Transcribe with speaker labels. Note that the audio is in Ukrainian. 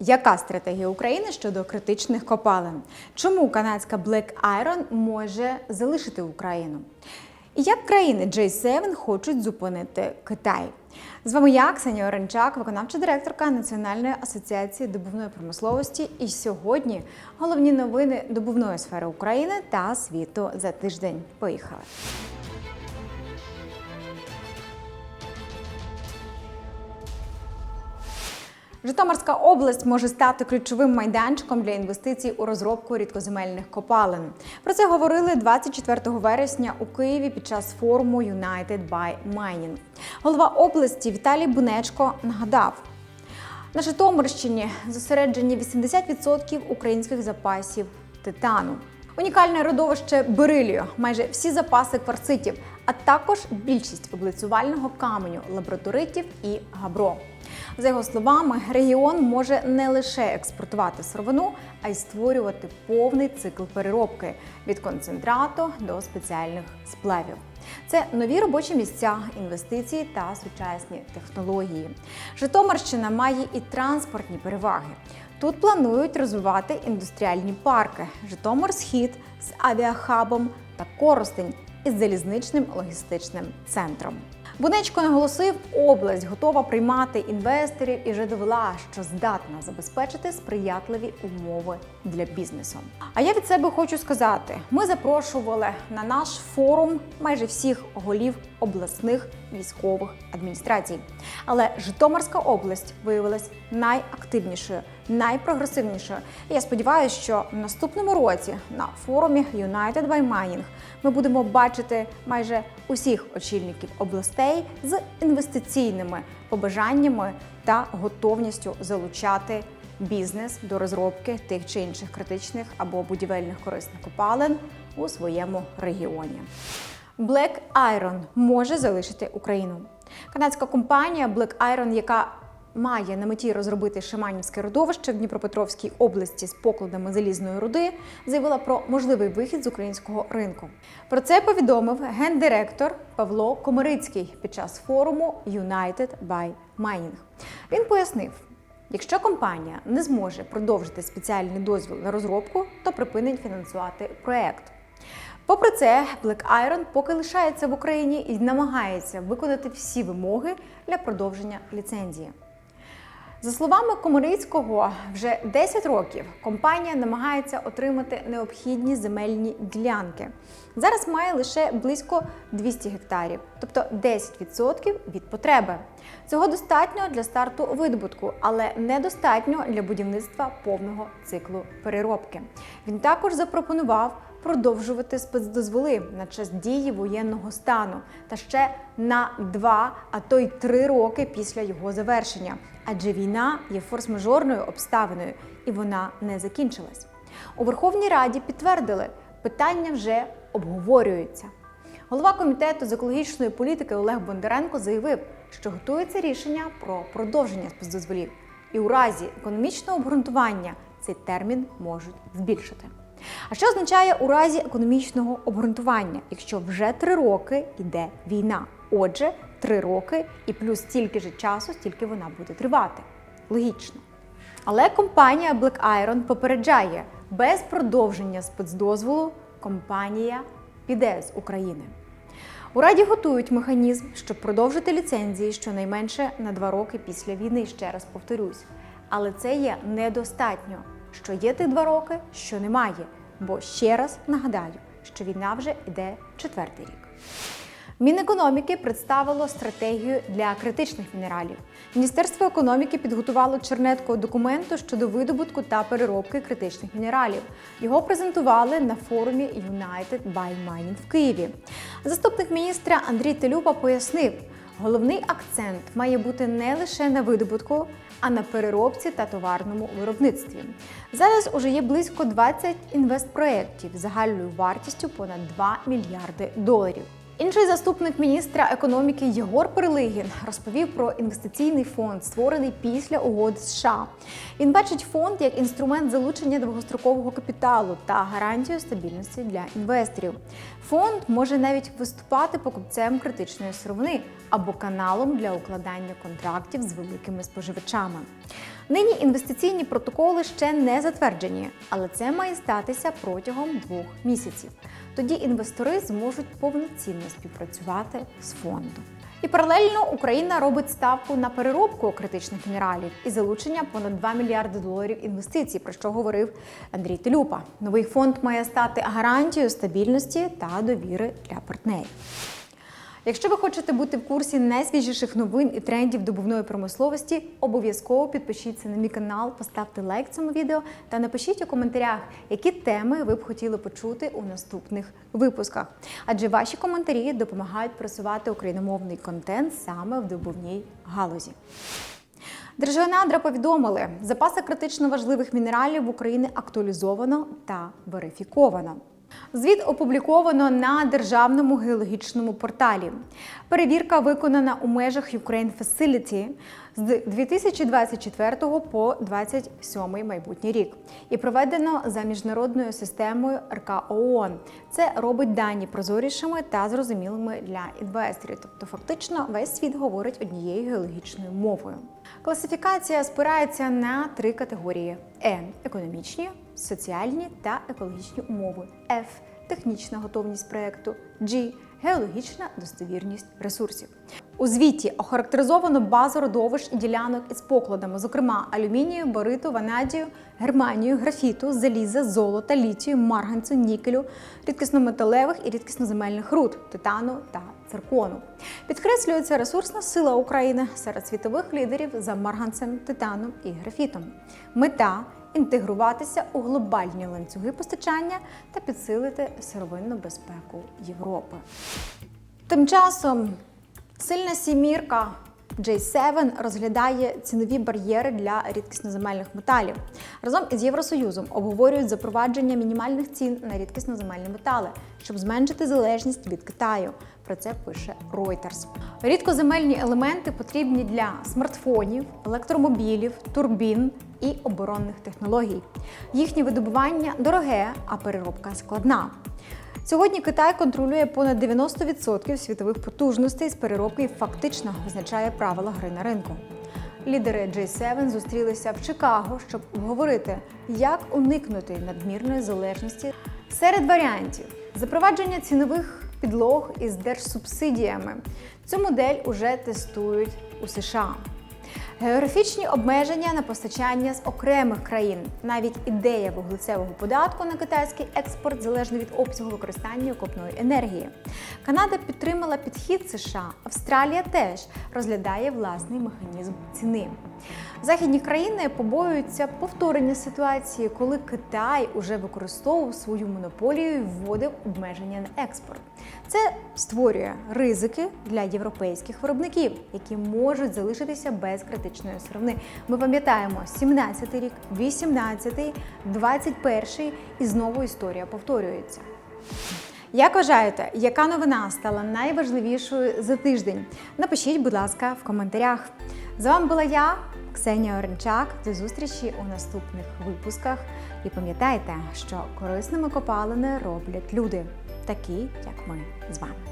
Speaker 1: Яка стратегія України щодо критичних копалин? Чому канадська Black Iron може залишити Україну? І як країни J7 хочуть зупинити Китай? З вами я, Ксенія Оренчак, виконавча директорка Національної асоціації добувної промисловості. І сьогодні головні новини добувної сфери України та світу за тиждень. Поїхали! Житомирська область може стати ключовим майданчиком для інвестицій у розробку рідкоземельних копалин. Про це говорили 24 вересня у Києві під час форуму United by Mining. Голова області Віталій Бунечко нагадав. На Житомирщині зосереджені 80% українських запасів титану. Унікальне родовище берилію, майже всі запаси кварцитів, а також більшість облицювального каменю, лабораторитів і габро. За його словами, регіон може не лише експортувати сировину, а й створювати повний цикл переробки від концентрату до спеціальних сплавів. Це нові робочі місця, інвестиції та сучасні технології. Житомирщина має і транспортні переваги. Тут планують розвивати індустріальні парки Житомир Схід з авіахабом та Коростень із залізничним логістичним центром. Бунечко наголосив, область готова приймати інвесторів і вже що здатна забезпечити сприятливі умови для бізнесу. А я від себе хочу сказати: ми запрошували на наш форум майже всіх голів обласних військових адміністрацій. Але Житомирська область виявилась найактивнішою, найпрогресивнішою. І я сподіваюся, що в наступному році на форумі United by Mining ми будемо бачити майже усіх очільників областей з інвестиційними побажаннями та готовністю залучати бізнес до розробки тих чи інших критичних або будівельних корисних копалин у своєму регіоні. Black Iron може залишити Україну. Канадська компанія Black Iron, яка має на меті розробити Шиманівське родовище в Дніпропетровській області з покладами залізної руди, заявила про можливий вихід з українського ринку. Про це повідомив гендиректор Павло Комарицький під час форуму United by Mining. Він пояснив. Якщо компанія не зможе продовжити спеціальний дозвіл на розробку, то припинить фінансувати проект. Попри це, Black Iron поки лишається в Україні і намагається виконати всі вимоги для продовження ліцензії. За словами Комарицького, вже 10 років компанія намагається отримати необхідні земельні ділянки. Зараз має лише близько 200 гектарів, тобто 10% від потреби. Цього достатньо для старту видобутку, але недостатньо для будівництва повного циклу переробки. Він також запропонував продовжувати спецдозволи на час дії воєнного стану та ще на два, а то й три роки після його завершення. Адже війна є форс-мажорною обставиною і вона не закінчилась. У Верховній Раді підтвердили, питання вже обговорюються. Голова комітету з екологічної політики Олег Бондаренко заявив, що готується рішення про продовження спецдозволів, і у разі економічного обґрунтування цей термін можуть збільшити. А що означає у разі економічного обґрунтування, якщо вже три роки йде війна? Отже, три роки і плюс стільки ж часу, стільки вона буде тривати. Логічно. Але компанія Black Iron попереджає, без продовження спецдозволу компанія піде з України. У Раді готують механізм, щоб продовжити ліцензії щонайменше на два роки після війни, ще раз повторюсь. Але це є недостатньо, що є тих два роки, що немає. Бо ще раз нагадаю, що війна вже йде четвертий рік. Мінекономіки представило стратегію для критичних мінералів. Міністерство економіки підготувало чернетку документу щодо видобутку та переробки критичних мінералів. Його презентували на форумі United by Mining в Києві. Заступник міністра Андрій Телюба пояснив, головний акцент має бути не лише на видобутку, а на переробці та товарному виробництві. Зараз уже є близько 20 інвестпроєктів загальною вартістю понад 2 мільярди доларів. Інший заступник міністра економіки Єгор Перелигін розповів про інвестиційний фонд, створений після угод США. Він бачить фонд як інструмент залучення довгострокового капіталу та гарантію стабільності для інвесторів. Фонд може навіть виступати покупцем критичної сировини або каналом для укладання контрактів з великими споживачами. Нині інвестиційні протоколи ще не затверджені, але це має статися протягом двох місяців. Тоді інвестори зможуть повноцінно співпрацювати з фондом. І паралельно Україна робить ставку на переробку критичних мінералів і залучення понад 2 мільярди доларів інвестицій, про що говорив Андрій Телюпа. Новий фонд має стати гарантією стабільності та довіри для партнерів. Якщо ви хочете бути в курсі найсвіжіших новин і трендів добувної промисловості, обов'язково підпишіться на мій канал, поставте лайк цьому відео та напишіть у коментарях, які теми ви б хотіли почути у наступних випусках. Адже ваші коментарі допомагають просувати україномовний контент саме в добувній галузі. Держгеонадра повідомили, запаси критично важливих мінералів в Україні актуалізовано та верифіковано. Звіт опубліковано на державному геологічному порталі. Перевірка виконана у межах Ukraine Facility з 2024 по 2027 майбутній рік і проведено за міжнародною системою РК ООН. Це робить дані прозорішими та зрозумілими для інвесторів. Тобто, фактично, весь світ говорить однією геологічною мовою. Класифікація спирається на три категорії: Е економічні, соціальні та екологічні умови, F технічна готовність проекту, G геологічна достовірність ресурсів. У звіті охарактеризовано базу родовищ і ділянок із покладами, зокрема алюмінію, бориту, ванадію, германію, графіту, заліза, золота, літію, марганцю, нікелю, рідкіснометалевих і рідкісноземельних руд, титану та циркону. Підкреслюється ресурсна сила України серед світових лідерів за марганцем, титаном і графітом. Мета інтегруватися у глобальні ланцюги постачання та підсилити сировинну безпеку Європи. Тим часом сильна сімірка J7 розглядає цінові бар'єри для рідкісноземельних металів. Разом із Євросоюзом обговорюють запровадження мінімальних цін на рідкісноземельні метали, щоб зменшити залежність від Китаю. Про це пише Reuters. Рідкоземельні елементи потрібні для смартфонів, електромобілів, турбін і оборонних технологій. Їхнє видобування дороге, а переробка складна. Сьогодні Китай контролює понад 90% світових потужностей з переробки і фактично визначає правила гри на ринку. Лідери G7 зустрілися в Чикаго, щоб обговорити, як уникнути надмірної залежності серед варіантів запровадження цінових підлог із держсубсидіями. Цю модель уже тестують у США. Географічні обмеження на постачання з окремих країн. Навіть ідея вуглецевого податку на китайський експорт залежно від обсягу використання окопної енергії. Канада підтримала підхід США, Австралія теж розглядає власний механізм ціни. Західні країни побоюються повторення ситуації, коли Китай уже використовував свою монополію і вводив обмеження на експорт. Це створює ризики для європейських виробників, які можуть залишитися без критичної сировини. Ми пам'ятаємо 17-й рік, 18-й, 21-й і знову історія повторюється. Як вважаєте, яка новина стала найважливішою за тиждень? Напишіть, будь ласка, в коментарях. З вами була я, Ксенія Оренчак. До зустрічі у наступних випусках. І пам'ятайте, що корисними копалини роблять люди, такі як ми з вами.